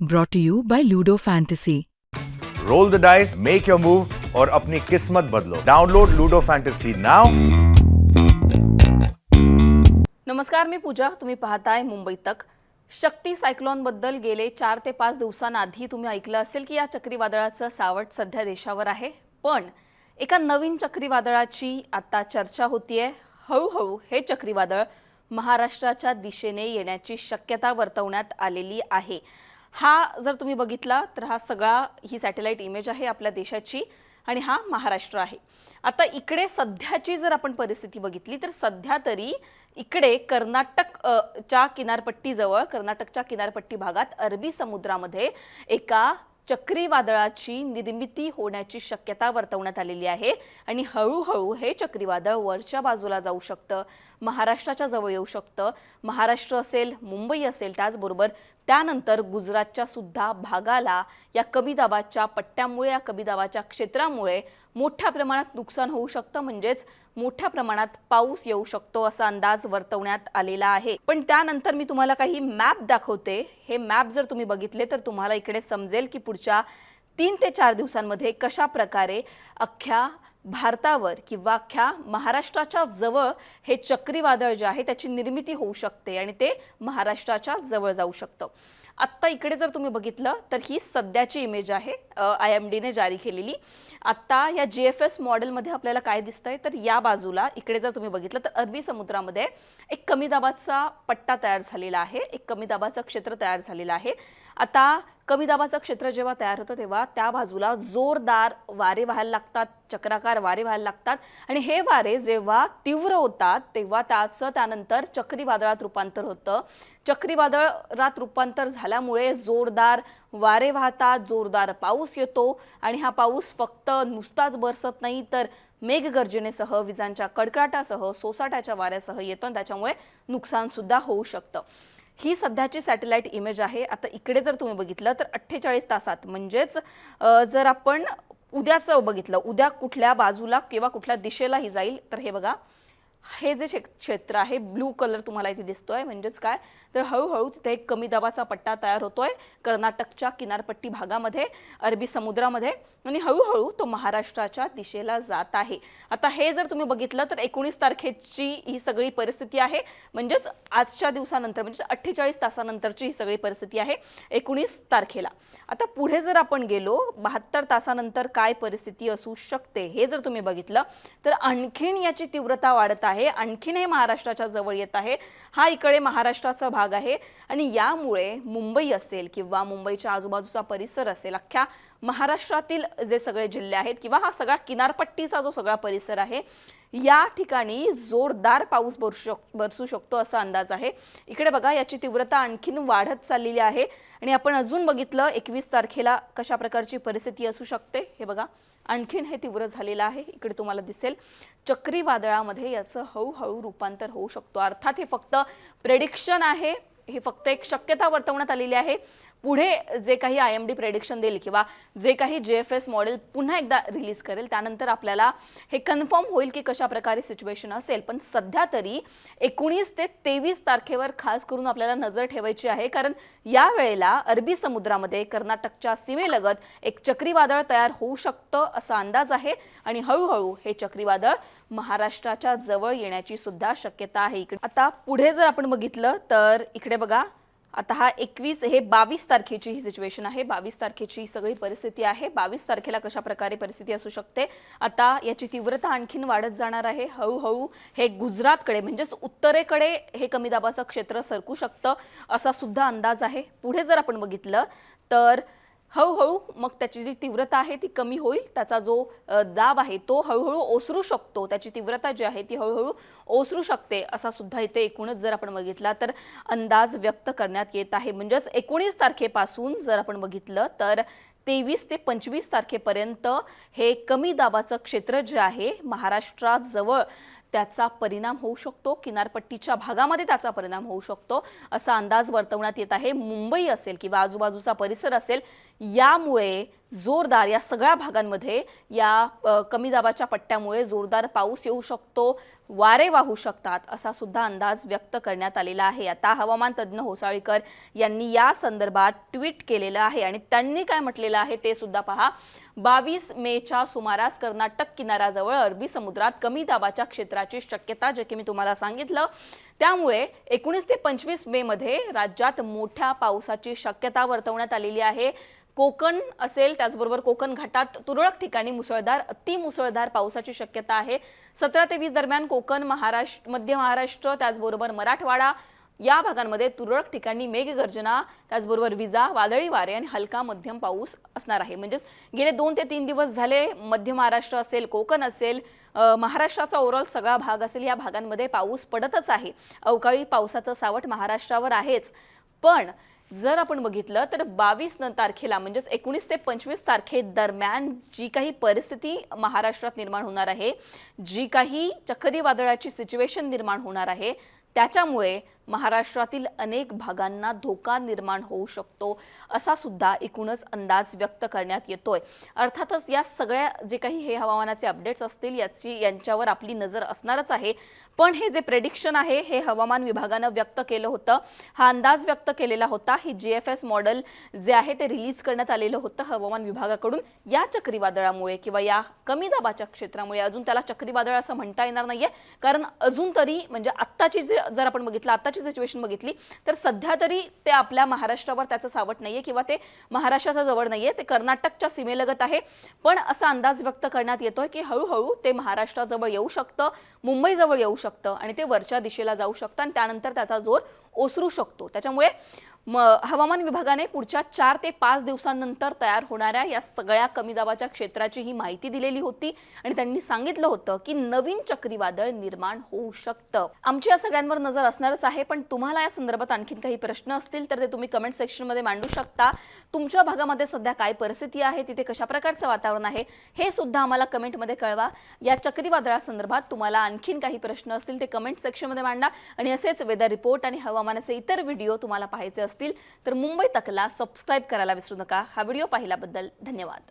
Brought to you by Ludo Fantasy. Roll the dice make your move और अपनी किस्मत बदलो। डाउनलोड लूडो फैंटेसी नाउ नमस्कार मी पूजा. तुम्ही पाहताय मुंबई तक. शक्ती सायक्लॉनबद्दल गेले चार ते पाच दिवसांआधी तुम्ही ऐकलं असेल की या चक्रीवादळाचं सावट सध्या देशावर आहे. पण एका नवीन चक्रीवादळाची आता चर्चा होतीये. हळूहळू हे चक्रीवादळ महाराष्ट्राच्या दिशेने येण्याची शक्यता वर्तवण्यात आलेली आहे. हा जर तुम्ही बघितला तर हा सगळा ही सॅटेलाईट इमेज आहे आपल्या देशाची आणि हा महाराष्ट्र आहे. आता इकडे सध्याची जर आपण परिस्थिती बघितली तर सध्या तरी इकडे कर्नाटक च्या किनारपट्टीजवळ कर्नाटकच्या किनारपट्टी भागात अरबी समुद्रामध्ये एका चक्रीवादळाची निर्मिती होण्याची शक्यता वर्तवण्यात आलेली आहे आणि हळूहळू हे चक्रीवादळ वरच्या बाजूला जाऊ शकतं महाराष्ट्राच्या जवळ येऊ शकतं. महाराष्ट्र असेल मुंबई असेल त्याचबरोबर त्यानंतर गुजरातच्या सुद्धा भागाला या कमी दाबाच्या पट्ट्यामुळे या कमी दाबाच्या क्षेत्रामुळे मोठ्या प्रमाणात नुकसान होऊ शकतं. म्हणजेच मोठ्या प्रमाणात पाऊस येऊ शकतो असा अंदाज वर्तवण्यात आलेला आहे. पण त्यानंतर मी तुम्हाला काही मॅप दाखवते. हे मॅप जर तुम्ही बघितले तर तुम्हाला इकडे समजेल की पुढच्या तीन ते चार दिवसांमध्ये कशा प्रकारे अख्ख्या भारतावर किंवा अख्ख्या महाराष्ट्राच्या जवळ हे चक्रीवादळ जे आहे त्याची निर्मिती होऊ शकते आणि ते महाराष्ट्राच्या जवळ जाऊ शकतं. आत्ता इकडे जर तुम्ही बघितलं तर ही सध्याची इमेज आहे आय एम डीने जारी केलेली. आत्ता या जी एफ एस मॉडेलमध्ये आपल्याला काय दिसतंय तर या बाजूला इकडे जर तुम्ही बघितलं तर अरबी समुद्रामध्ये एक कमी दाबाचा पट्टा तयार झालेला आहे एक कमी दाबाचं क्षेत्र तयार झालेलं आहे. आता कमी दाबाचं क्षेत्र जेव्हा तयार होतं तेव्हा त्या बाजूला जोरदार वारे व्हायला लागतात चक्राकार वारे व्हायला लागतात. आणि हे वारे जेव्हा तीव्र होतात तेव्हा त्याचं त्यानंतर चक्रीवादळात रूपांतर होतं. चक्रीवादळात रूपांतर झालं झाल्यामुळे जोरदार वारे वाहतात जोरदार पाऊस येतो आणि हा पाऊस फक्त नुसताच बरसत नाही तर मेघगर्जनेसह विजांच्या कडकडाटासह सोसाट्याच्या वाऱ्यासह येतो आणि त्याच्यामुळे नुकसान सुद्धा होऊ शकतं. ही सध्याची सॅटेलाईट इमेज आहे. आता इकडे जर तुम्ही बघितलं तर अठ्ठेचाळीस तासात म्हणजेच जर आपण उद्याचं बघितलं उद्या कुठल्या बाजूला किंवा कुठल्या दिशेला ही जाईल तर हे बघा. हे जे क्षेत्र आहे ब्लू कलर तुम्हाला इथे दिसतोय. म्हणजेच काय? तर हळूहळू तिथे एक कमी दाबाचा पट्टा तयार होतोय कर्नाटकच्या किनारपट्टी भागामध्ये अरबी समुद्रामध्ये. आणि हळूहळू तो महाराष्ट्राच्या दिशेला जात आहे. आता हे जर तुम्ही बघितलं तर एकोणीस तारखेची ही सगळी परिस्थिती आहे. म्हणजेच आजच्या दिवसानंतर म्हणजे अठ्ठेचाळीस तासानंतरची ही सगळी परिस्थिती आहे एकोणीस तारखेला. आता पुढे जर आपण गेलो बहात्तर तासानंतर काय परिस्थिती असू शकते हे जर तुम्ही बघितलं तर आणखीन याची तीव्रता वाढत आहे. आणखीन हे महाराष्ट्राच्या जवळ येत आहे. हा इकडे महाराष्ट्राचा भाग आहे. आणि यामुळे मुंबई असेल किंवा मुंबईच्या आजूबाजूचा परिसर असेल अख्ख्या महाराष्ट्रातील जे सगळे जिल्हे आहेत किंवा हा सगळा किनारपट्टीचा जो सगळा परिसर आहे या ठिकाणी जोरदार पाऊस बरसू शक बरसू शकतो असा अंदाज आहे. इकडे बघा याची तीव्रता आणखीन वाढत चाललेली आहे. आणि आपण अजून बघितलं एकवीस तारखेला कशा प्रकारची परिस्थिती असू शकते? हे बघा. आणखीन हे तीव्र झालेलं आहे. इकडे तुम्हाला दिसेल चक्रीवादळामध्ये याचं हळूहळू रूपांतर होऊ शकतो. अर्थात हे फक्त प्रेडिक्शन आहे. हे फक्त एक शक्यता वर्तवण्यात आलेली आहे. पुढे जे काही आय एम डी प्रेडिक्शन देईल किंवा जे काही जे एफ एस मॉडेल पुन्हा एकदा रिलीज करेल त्यानंतर आपल्याला हे कन्फर्म होईल की कशा प्रकारे सिच्युएशन असेल. पण सध्या तरी एकोणीस ते तेवीस तारखेवर खास करून आपल्याला नजर ठेवायची आहे. कारण या वेळेला अरबी समुद्रामध्ये कर्नाटकच्या सीमेलगत एक चक्रीवादळ तयार होऊ शकतं असा अंदाज आहे आणि हळूहळू हे चक्रीवादळ महाराष्ट्राच्या जवळ येण्याची सुद्धा शक्यता आहे. इकडे आता पुढे जर आपण बघितलं तर इकडे बघा. आता हा एकवीस हे बावीस तारखेची ही सिच्युएशन आहे. बावीस तारखेची ही सगळी परिस्थिती आहे. बावीस तारखेला कशा प्रकारे परिस्थिती असू शकते? आता याची तीव्रता आणखीन वाढत जाणार आहे. हळूहळू हे गुजरातकडे म्हणजेच उत्तरेकडे हे कमी दाबाचं क्षेत्र सरकू शकतं असा सुद्धा अंदाज आहे. पुढे जर आपण बघितलं तर हळूहळू मग त्याची जी तीव्रता आहे ती कमी होईल. त्याचा जो दाब आहे तो हळूहळू ओसरू शकतो. त्याची तीव्रता जी आहे ती हळूहळू ओसरू शकते असा सुद्धा इथे एकूणच जर आपण बघितला तर अंदाज व्यक्त करण्यात येत आहे. म्हणजेच एकोणीस तारखेपासून जर आपण बघितलं तर तेवीस ते पंचवीस तारखेपर्यंत हे कमी दाबाचं क्षेत्र जे आहे महाराष्ट्रात जवळ त्याचा परिणाम होऊ शकतो किनारपट्टीच्या भागामध्ये त्याचा परिणाम होऊ शकतो असा अंदाज वर्तवण्यात येत आहे. मुंबई असेल किंवा आजूबाजूचा परिसर असेल यामुळे जोरदार या सगळ्या भागांमध्ये या कमी दाबाच्या पट्ट्यामुळे जोरदार पाऊस येऊ शकतो वारे वाहू शकतात असा सुद्धा अंदाज व्यक्त करण्यात आलेला आहे. आता हवामान तज्ज्ञ होसाळीकर यांनी या संदर्भात ट्विट केलेलं आहे आणि त्यांनी काय म्हटलेलं आहे ते सुद्धा पहा. बावीस मेच्या सुमारास कर्नाटक किनाऱ्याजवळ अरबी समुद्रात कमी दाबाच्या क्षेत्राची शक्यता जे की मी तुम्हाला सांगितलं त्यामुळे एकोणीस ते पंचवीस मे मध्ये राज्यात मोठ्या पावसाची शक्यता वर्तवण्यात आलेली आहे. कोकण असेल त्याचबरोबर कोकण घाटात तुरळक ठिकाणी मुसळधार अतिमुसळधार पावसाची शक्यता आहे. सतरा ते वीस दरम्यान कोकण महाराष्ट्र मध्य महाराष्ट्र त्याचबरोबर मराठवाडा या भागांमध्ये तुरळक ठिकाणी मेघगर्जना त्याचबरोबर विजा वादळी वारे आणि हलका मध्यम पाऊस असणार आहे. म्हणजेच गेले दोन ते तीन दिवस झाले मध्य महाराष्ट्र असेल कोकण असेल महाराष्ट्राचा ओव्हरऑल सगळा भाग असेल या भागांमध्ये पाऊस पडतच आहे. अवकाळी पावसाचं सावट महाराष्ट्रावर आहेच. पण जर आपण बघितलं तर बावीस तारखेला म्हणजेच एकोणीस ते पंचवीस तारखे दरम्यान जी काही परिस्थिती महाराष्ट्रात निर्माण होणार आहे जी काही चक्रीवादळाची सिच्युएशन निर्माण होणार आहे त्याच्यामुळे महाराष्ट्रातील अनेक भागांना धोका निर्माण होऊ शकतो असा सुद्धा एकूणच अंदाज व्यक्त करण्यात येतोय. अर्थातच या सगळ्या जे काही हे हवामानाचे अपडेट्स असतील याची यांच्यावर आपली नजर असणारच आहे. पण हे जे प्रेडिक्शन आहे हे हवामान विभागानं व्यक्त केलं होतं. हा अंदाज व्यक्त केलेला होता. हे जी एफ एस मॉडेल जे आहे ते रिलीज करण्यात आलेलं होतं हवामान विभागाकडून. या चक्रीवादळामुळे किंवा या कमी दाबाच्या क्षेत्रामुळे अजून त्याला चक्रीवादळ असं म्हणता येणार नाहीये. कारण अजून तरी म्हणजे आत्ताची जे जर आपण बघितलं आत्ताची सिच्युएशन बघितली तर सध्या तरी ते आपल्या महाराष्ट्रावर त्याचं सावट नाहीये किंवा ते महाराष्ट्राच्या जवळ नाहीये. ते कर्नाटकच्या सीमेलगत आहे. पण असा अंदाज व्यक्त करण्यात येतोय की हळूहळू ते महाराष्ट्राजवळ येऊ शकतं मुंबईजवळ येऊ शकतं आणि ते वरच्या दिशेला जाऊ शकतं आणि त्यानंतर त्याचा जोर ओसरू शकतो. त्याच्यामुळे म हवामान विभागाने पुढच्या चार ते पाच दिवसांनंतर तयार होणाऱ्या या सगळ्या कमी दाबाच्या क्षेत्राची ही माहिती दिलेली होती आणि त्यांनी सांगितलं होतं की नवीन चक्रीवादळ निर्माण होऊ शकतं. आमची या सगळ्यांवर नजर असणारच आहे पण तुम्हाला या संदर्भात आणखीन काही प्रश्न असतील तर ते तुम्ही कमेंट सेक्शनमध्ये मांडू शकता. तुमच्या भागामध्ये सध्या काय परिस्थिती आहे तिथे कशा प्रकारचं वातावरण आहे हे सुद्धा आम्हाला कमेंटमध्ये कळवा. या चक्रीवादळासंदर्भात तुम्हाला आणखीन काही प्रश्न असतील ते कमेंट सेक्शनमध्ये मांडा. आणि असेच वेदर रिपोर्ट आणि हवामानाचे इतर व्हिडिओ तुम्हाला पाहायचे असतील असतील तर मुंबई तकला सबस्क्राईब करायला विसरू नका. हा व्हिडिओ पाहिल्याबद्दल धन्यवाद.